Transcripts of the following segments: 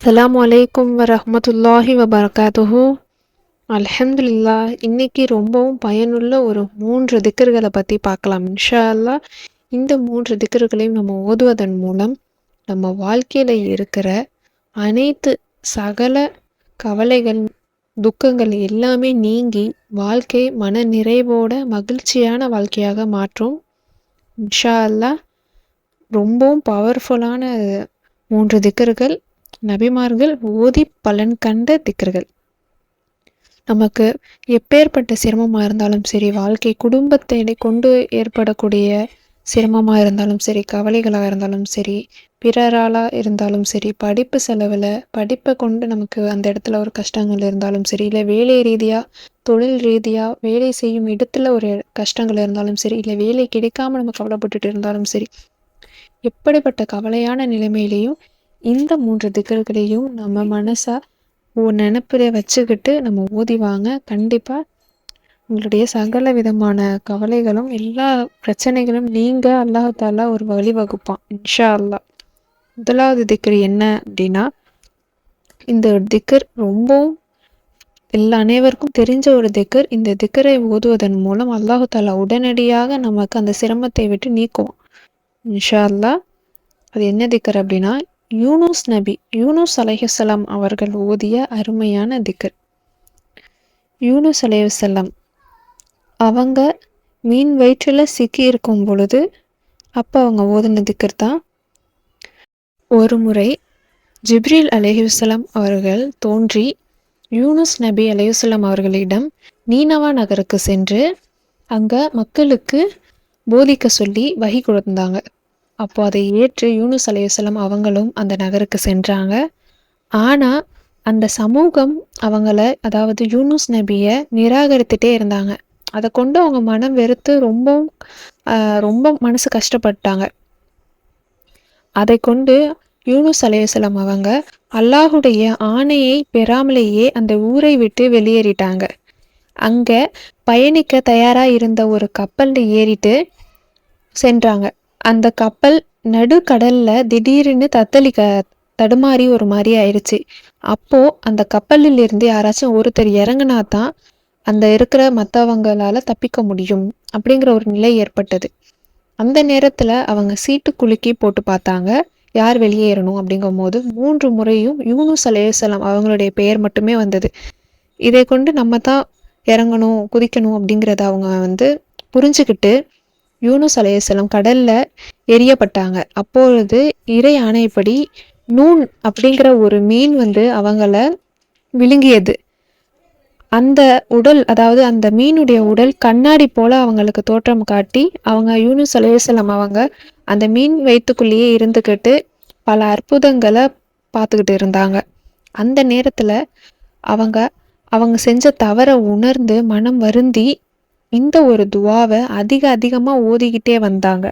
அஸ்ஸலாமு வலைக்கும் வரமத்துல்லாஹி வபரகாத்துஹு அலமதுல்லா இன்னைக்கு ரொம்பவும் பயனுள்ள ஒரு மூன்று திக்கர்களை பற்றி பார்க்கலாம். இன்ஷா அல்லாஹ் இந்த மூன்று திக்கர்களையும் நம்ம ஓதுவதன் மூலம் நம்ம வாழ்க்கையில் இருக்கிற அனைத்து சகல கவலைகள் துக்கங்கள் எல்லாமே நீங்கி வாழ்க்கை மன நிறைவோட மகிழ்ச்சியான வாழ்க்கையாக மாற்றும். இன்ஷா அல்லாஹ் ரொம்பவும் பவர்ஃபுல்லான மூன்று திக்கர்கள் நபிமார்கள் ஓதி பலன் கண்ட திக்கர்கள். நமக்கு எப்பேற்பட்ட சிரமமாக இருந்தாலும் சரி வாழ்க்கை குடும்பத்தை கொண்டு ஏற்படக்கூடிய சிரமமாக இருந்தாலும் சரி கவலைகளாக இருந்தாலும் சரி பிறராலாக இருந்தாலும் சரி படிப்பு செலவில் படிப்பை கொண்டு நமக்கு அந்த இடத்துல ஒரு கஷ்டங்கள் இருந்தாலும் சரி இல்லை வேலை ரீதியாக தொழில் ரீதியாக வேலை செய்யும் இடத்துல ஒரு கஷ்டங்கள் இருந்தாலும் சரி இல்லை வேலை கிடைக்காம நம்ம கவலைப்பட்டுட்டு இருந்தாலும் சரி எப்படிப்பட்ட கவலையான நிலைமையிலையும் இந்த மூன்று திக்கர்களையும் நம்ம மனசை ஒரு நினப்பில் வச்சுக்கிட்டு நம்ம ஓதிவாங்க கண்டிப்பாக உங்களுடைய சகல விதமான கவலைகளும் எல்லா பிரச்சனைகளும் நீங்கள் அல்லாஹ் தாலா ஒரு வழிவகுப்பான் இன்ஷா அல்லாஹ் முதலாவது திக்கர் என்ன அப்படின்னா இந்த திக்கர் ரொம்பவும் எல்லா அனைவருக்கும் தெரிஞ்ச ஒரு திக்கர் இந்த திக்கரை ஓதுவதன் மூலம் அல்லாஹு தாலா உடனடியாக நமக்கு அந்த சிரமத்தை விட்டு நீக்குவான் இன்ஷா அல்லாஹ் அது என்ன திக்கர் அப்படின்னா யூனுஸ் நபி யூனுஸ் அலைஹிஸ்ஸலாம் அவர்கள் ஓதிய அருமையான திக்கர் யூனுஸ் அலைஹிஸ்ஸலாம் அவங்க மீன் வயிற்றில் சிக்கி இருக்கும் பொழுது அப்போ அவங்க ஓதின திக்கர் தான். ஒரு முறை ஜிப்ரீல் அலைஹிஸ்ஸலாம் அவர்கள் தோன்றி யூனுஸ் நபி அலையுஸ்லாம் அவர்களிடம் நீனவா நகருக்கு சென்று அங்கே மக்களுக்கு போதிக்க சொல்லி வகி கொடுத்தாங்க. அப்போ அதை ஏற்று யூனுஸ் அலையுசலம் அவங்களும் அந்த நகருக்கு சென்றாங்க. ஆனால் அந்த சமூகம் அவங்கள அதாவது யூனுஸ் நபியை நிராகரித்துட்டே இருந்தாங்க. அதை கொண்டு அவங்க மனம் வெறுத்து ரொம்பவும் ரொம்ப மனசு கஷ்டப்பட்டாங்க. அதை கொண்டு யூனுஸ் அலையுசலம் அவங்க அல்லாஹுடைய ஆணையை பெறாமலேயே அந்த ஊரை விட்டு வெளியேறிட்டாங்க. அங்கே பயணிக்க தயாராக இருந்த ஒரு கப்பலில் ஏறிட்டு சென்றாங்க. அந்த கப்பல் நடுக்கடல்ல திடீர்னு தத்தளிக்க தடுமாறி ஒரு மாதிரி ஆயிடுச்சு அப்போ அந்த கப்பலில் இருந்து யாராச்சும் ஒருத்தர் இறங்குனா தான் அந்த இருக்கிற மற்றவங்களால தப்பிக்க முடியும் அப்படிங்கிற ஒரு நிலை ஏற்பட்டது. அந்த நேரத்தில் அவங்க சீட்டு குலுக்கி போட்டு பார்த்தாங்க. யார் வெளியேறணும் அப்படிங்கும் போது மூன்று முறையும் யூனுஸ் அலையலாம் அவங்களுடைய பெயர் மட்டுமே வந்தது. இதை கொண்டு நம்ம தான் இறங்கணும் குதிக்கணும் அப்படிங்கிறத அவங்க வந்து புரிஞ்சுக்கிட்டு யூனுஸ் அலையசலம் கடல்ல எரியப்பட்டாங்க அப்பொழுது இறை ஆணையப்படி நூன் அப்படிங்கிற ஒரு மீன் வந்து அவங்கள விழுங்கியது. அந்த உடல் அதாவது அந்த மீனுடைய உடல் கண்ணாடி போல அவங்களுக்கு தோற்றம் காட்டி அவங்க யூனுஸ் அலையசலம் அவங்க அந்த மீன் வயிற்றுக்குள்ளேயே இருந்துக்கிட்டு பல அற்புதங்களை பார்த்துக்கிட்டு இருந்தாங்க. அந்த நேரத்தில் அவங்க அவங்க செஞ்ச தவறை உணர்ந்து மனம் வருந்தி இந்த ஒரு துவாவை அதிக அதிகமாக ஓதிக்கிட்டே வந்தாங்க.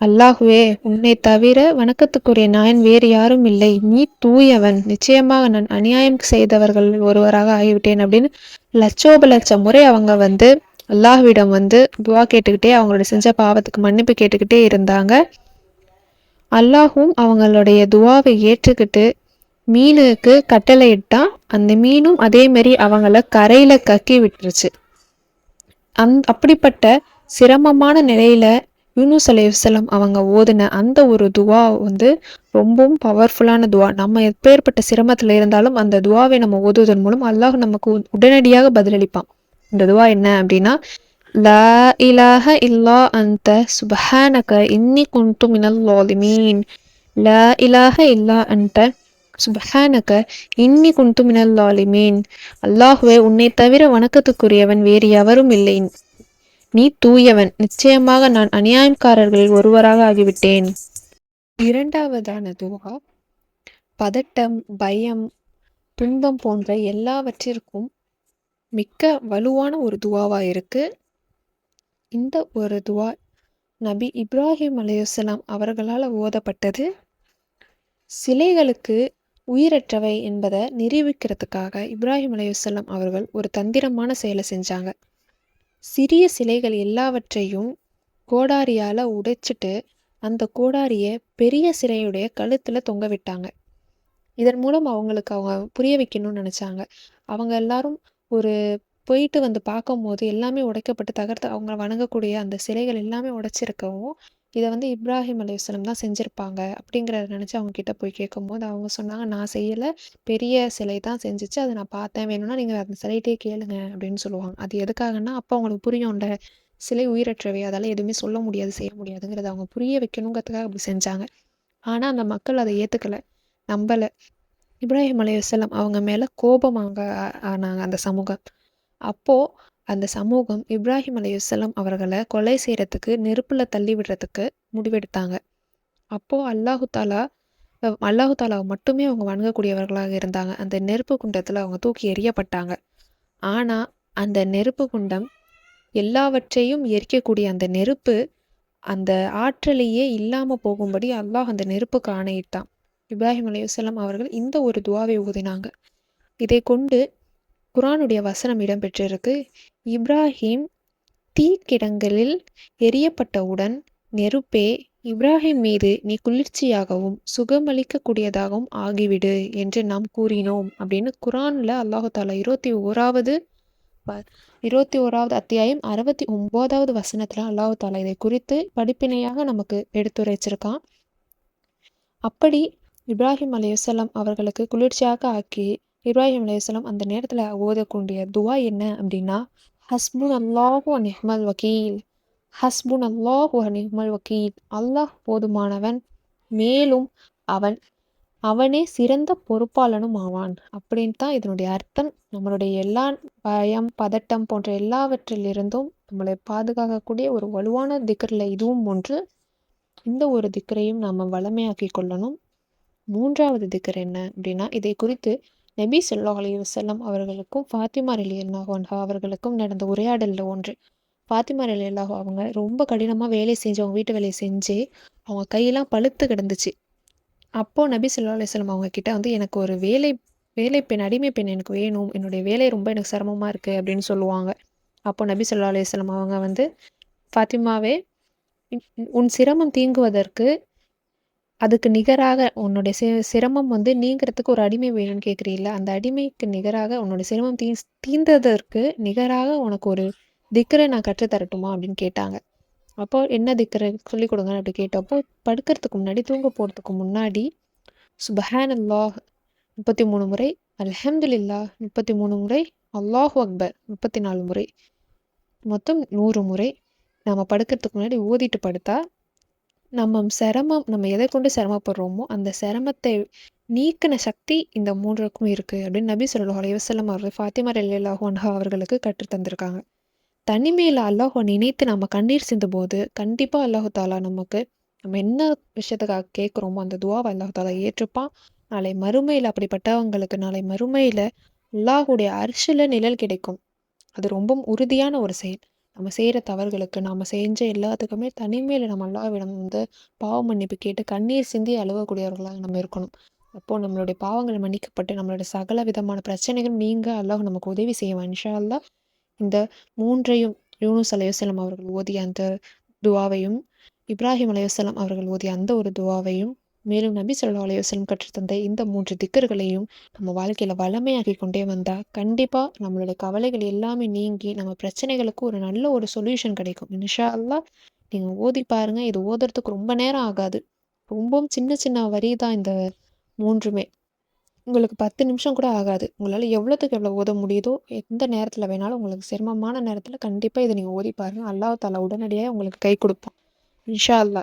அல்லாஹுவே உன்னை தவிர வணக்கத்துக்குரிய நாயன் வேறு யாரும் இல்லை. நீ தூயவன். நிச்சயமாக நான் அநியாயம் செய்தவர்கள் ஒருவராக ஆகிவிட்டேன் அப்படின்னு லட்சோப லட்சம் முறை அவங்க வந்து அல்லாஹ்விடம் வந்து துவா கேட்டுக்கிட்டே அவங்களோட செஞ்ச பாவத்துக்கு மன்னிப்பு கேட்டுக்கிட்டே இருந்தாங்க. அல்லாஹும் அவங்களுடைய துவாவை ஏற்றுக்கிட்டு மீனுக்கு கட்டளையிட்டான். அந்த மீனும் அதே மாதிரி அவங்கள கரையில கக்கி விட்டுருச்சு. அந் அப்படிப்பட்ட சிரமமான நிலையில யூனுஸ் அலையுசலம் அவங்க ஓதின அந்த ஒரு துவா வந்து ரொம்பவும் பவர்ஃபுல்லான துவா. நம்ம எப்பேற்பட்ட சிரமத்தில் இருந்தாலும் அந்த துவாவை நம்ம ஓதுவதன் மூலம் அல்லாஹ் நமக்கு உடனடியாக பதிலளிப்பான். இந்த துவா என்ன அப்படின்னா லா இலாஹ இல்லா அந்த சுபஹானக இன்னி குண்டு மினல் லாலிமீன் லா இலாஹ இல்லா அந்த சுபஹானக இன்னி குண்டு மினல்லாலிமீன் அல்லாஹுவே உன்னை தவிர வணக்கத்துக்குரியவன் வேறு எவரும் இல்லை நீ தூயவன் நிச்சயமாக நான் அநியாயம்காரர்களில் ஒருவராக ஆகிவிட்டேன். இரண்டாவதான துவா பதட்டம் பயம் துன்பம் போன்ற எல்லாவற்றிற்கும் மிக்க வலுவான ஒரு துவாவா இருக்கு. இந்த ஒரு துவா நபி இப்ராஹிம் அலையுசலாம் அவர்களால் ஓதப்பட்டது. சிலைகளுக்கு உயிரற்றவை என்பதை நிரூபிக்கிறதுக்காக இப்ராஹிம் அலையுசல்லம் அவர்கள் ஒரு தந்திரமான செயலை செஞ்சாங்க. சிறிய சிலைகள் எல்லாவற்றையும் கோடாரியால் உடைச்சிட்டு அந்த கோடாரியை பெரிய சிலையுடைய கழுத்தில் தொங்க விட்டாங்க. இதன் மூலம் அவங்களுக்கு அவங்க புரிய வைக்கணும்னு நினச்சாங்க. அவங்க எல்லாரும் ஒரு போயிட்டு வந்து பார்க்கும்போது எல்லாமே உடைக்கப்பட்டு தகர்த்து அவங்க வணங்கக்கூடிய அந்த சிலைகள் எல்லாமே உடைச்சிருக்கவும் இதை வந்து இப்ராஹிம் அலையுஸ்லம் தான் செஞ்சுருப்பாங்க அப்படிங்கிறத நினச்சி அவங்க கிட்ட போய் கேட்கும்போது அவங்க சொன்னாங்க நான் செய்யலை பெரிய சிலை தான் செஞ்சுச்சு அதை நான் பார்த்தேன் வேணும்னா நீங்கள் அந்த சிலைகிட்டே கேளுங்க அப்படின்னு சொல்லுவாங்க. அது எதுக்காகன்னா அப்போ அவங்களுக்கு புரியும்ல சிலை உயிரற்றவை அதால் எதுவுமே சொல்ல முடியாது செய்ய முடியாதுங்கிறத அவங்க புரிய வைக்கணுங்கிறதுக்காக அப்படி செஞ்சாங்க. ஆனால் அந்த மக்கள் அதை ஏற்றுக்கலை நம்பலை. இப்ராஹிம் அலையுஸ்லம் அவங்க மேலே கோபமாக ஆனாங்க அந்த சமூகம். அப்போது அந்த சமூகம் இப்ராஹிம் அலையுஸ்ஸலாம் அவர்களை கொலை செய்கிறதுக்கு நெருப்பில் தள்ளி விடுறதுக்கு முடிவெடுத்தாங்க. அப்போது அல்லாஹு தாலா அல்லாஹு தாலாவை மட்டுமே அவங்க வணங்கக்கூடியவர்களாக இருந்தாங்க. அந்த நெருப்பு குண்டத்தில் அவங்க தூக்கி எறியப்பட்டாங்க. ஆனால் அந்த நெருப்பு குண்டம் எல்லாவற்றையும் எரிக்கக்கூடிய அந்த நெருப்பு அந்த ஆற்றலையே இல்லாமல் போகும்படி அல்லாஹ் அந்த நெருப்புக்கு ஆணையிட்டான். இப்ராஹிம் அலையுஸ்லாம் அவர்கள் இந்த ஒரு துவாவை ஊதினாங்க. இதை கொண்டு குரானுடைய வசனம் இடம்பெற்றிருக்கு. இப்ராஹிம் தீக்கிடங்களில் எரியப்பட்டவுடன் நெருப்பே இப்ராஹிம் மீது நீ குளிர்ச்சியாகவும் சுகமளிக்கக்கூடியதாகவும் ஆகிவிடு என்று நாம் கூறினோம் அப்படின்னு குரானில் அல்லாஹு தாலா இருபத்தி ஓராவது இருபத்தி ஓராவது அத்தியாயம் அறுபத்தி ஒம்போதாவது வசனத்தில் அல்லாஹு தாலா இதை குறித்து படிப்பினையாக நமக்கு எடுத்துரைச்சிருக்கான். அப்படி இப்ராஹிம் அலையுசல்லாம் அவர்களுக்கு குளிர்ச்சியாக ஆக்கி இப்ராஹிம் அலையாம் அந்த நேரத்தில் ஓதக்கூடிய துவா என்ன அப்படின்னா ஹஸ்புன் அல்லாஹு நிஹ்மல் வக்கீல் ஹஸ்புன் அல்லாஹு நிஹ்மல் வக்கீல் அல்லாஹ் போதுமானவன் மேலும் அவன் அவனே சிறந்த பொறுப்பாளனும் ஆவான். அப்படின்னு தான் இதனுடைய அர்த்தம். நம்மளுடைய எல்லா பயம் பதட்டம் போன்ற எல்லாவற்றிலிருந்தும் நம்மளை பாதுகாக்கக்கூடிய ஒரு வலுவான திக்கரில் இதுவும் ஒன்று. இந்த ஒரு திக்கரையும் நாம் வளமையாக்கி கொள்ளணும். மூன்றாவது திக்கர் என்ன அப்படின்னா இதை குறித்து நபி சொல்லாஹ் அலி வசல்லம் அவர்களுக்கும் ஃபாத்திமா அலி அல்லாஹா அவர்களுக்கும் நடந்த உரையாடலில் ஒன்று. ஃபாத்திமா அலி அல்லாஹோ அவங்க ரொம்ப கடினமாக வேலை செஞ்சு அவங்க வீட்டு வேலையை செஞ்சு அவங்க கையெல்லாம் பழுத்து கிடந்துச்சு. அப்போது நபி சொல்லா அலிஸ்லாம் அவங்க கிட்ட வந்து எனக்கு ஒரு வேலை வேலை பெண் அடிமை பெண் எனக்கு வேணும். என்னுடைய வேலை ரொம்ப எனக்கு சிரமமாக இருக்குது அப்படின்னு சொல்லுவாங்க. அப்போ நபி சொல்லா அலிஸ்லாம் அவங்க வந்து ஃபாத்திமாவே உன் சிரமம் தீங்குவதற்கு அதுக்கு நிகராக உன்னுடைய சி சிரமம் வந்து நீங்கிறதுக்கு ஒரு அடிமை வேணும்னு கேட்குறீல்ல அந்த அடிமைக்கு நிகராக உன்னுடைய சிரமம் தீ தீர்ந்ததற்கு நிகராக உனக்கு ஒரு திக்கரை நான் கற்றுத்தரட்டுமா அப்படின்னு கேட்டாங்க. அப்போ என்ன திக்கரை சொல்லிக் கொடுங்க அப்படி கேட்டப்போ படுக்கிறதுக்கு முன்னாடி தூங்க போகிறதுக்கு முன்னாடி சுபஹான் அல்லாஹ் முப்பத்தி மூணு முறை அலஹம்துல்லா முப்பத்தி மூணு முறை அல்லாஹு அக்பர் முப்பத்தி நாலு முறை மொத்தம் நூறு முறை நாம் படுக்கிறதுக்கு முன்னாடி ஓதிட்டு படுத்தா நம்ம சிரமம் நம்ம எதை கொண்டு சிரமப்படுறோமோ அந்த சிரமத்தை நீக்கின சக்தி இந்த மூன்றுக்கும் இருக்குது அப்படின்னு நபி சொல்லா அலைவசல்லம் அவர்கள் ஃபாத்திமா அல்லாஹு அன்ஹா அவர்களுக்கு கற்றுத்தந்திருக்காங்க தனிமையில் அல்லாஹோ நினைத்து நம்ம கண்ணீர் சிந்தும் போது கண்டிப்பாக அல்லாஹு தாலா நமக்கு நம்ம என்ன விஷயத்துக்காக கேட்குறோமோ அந்த துவாவை அல்லாஹு தாலா ஏற்றுப்பான். நாளை மறுமையில் அப்படிப்பட்டவங்களுக்கு நாளை மறுமையில் அல்லாஹுடைய அரிசியில் நிழல் கிடைக்கும். அது ரொம்பவும் உறுதியான ஒரு செயல். நம்ம செய்கிற தவறுகளுக்கு நாம் செஞ்ச எல்லாத்துக்குமே தனிமையில் நம்ம அல்லாவிடம் வந்து பாவ மன்னிப்பு கேட்டு கண்ணீர் சிந்தி அழுவக்கூடியவர்களாக நம்ம இருக்கணும். அப்போது நம்மளுடைய பாவங்கள் மன்னிக்கப்பட்டு நம்மளுடைய சகல விதமான பிரச்சனைகள் நீங்க அல்லாஹ் நமக்கு உதவி செய்வான். இன்ஷா அல்லா இந்த மூன்றையும் யூனுஸ் அலையுசலம் அவர்கள் ஓதிய அந்த துவாவையும் இப்ராஹிம் அலையுசலம் அவர்கள் ஓதிய அந்த ஒரு துவாவையும் மேலும் நபி சொல்லா அலையுசலம் கற்றுத்தந்த இந்த மூன்று திக்கர்களையும் நம்ம வாழ்க்கையில் வளமையாக்கி கொண்டே வந்தால் கண்டிப்பாக நம்மளோட கவலைகள் எல்லாமே நீங்கி நம்ம பிரச்சனைகளுக்கு ஒரு நல்ல ஒரு சொல்யூஷன் கிடைக்கும். இன்ஷா அல்லா நீங்கள் ஓதி பாருங்கள் இது ஓதுறதுக்கு ரொம்ப நேரம் ஆகாது. ரொம்பவும் சின்ன சின்ன வரி தான் இந்த மூன்றுமே. உங்களுக்கு பத்து நிமிஷம் கூட ஆகாது. உங்களால் எவ்வளோத்துக்கு எவ்வளோ ஓத முடியுதோ எந்த நேரத்தில் வேணாலும் உங்களுக்கு சிரமமான நேரத்தில் கண்டிப்பாக இதை நீங்கள் ஓதி பாருங்கள் அல்லாஹ் தாலா உடனடியாக உங்களுக்கு கை கொடுப்பான். இன்ஷா அல்லா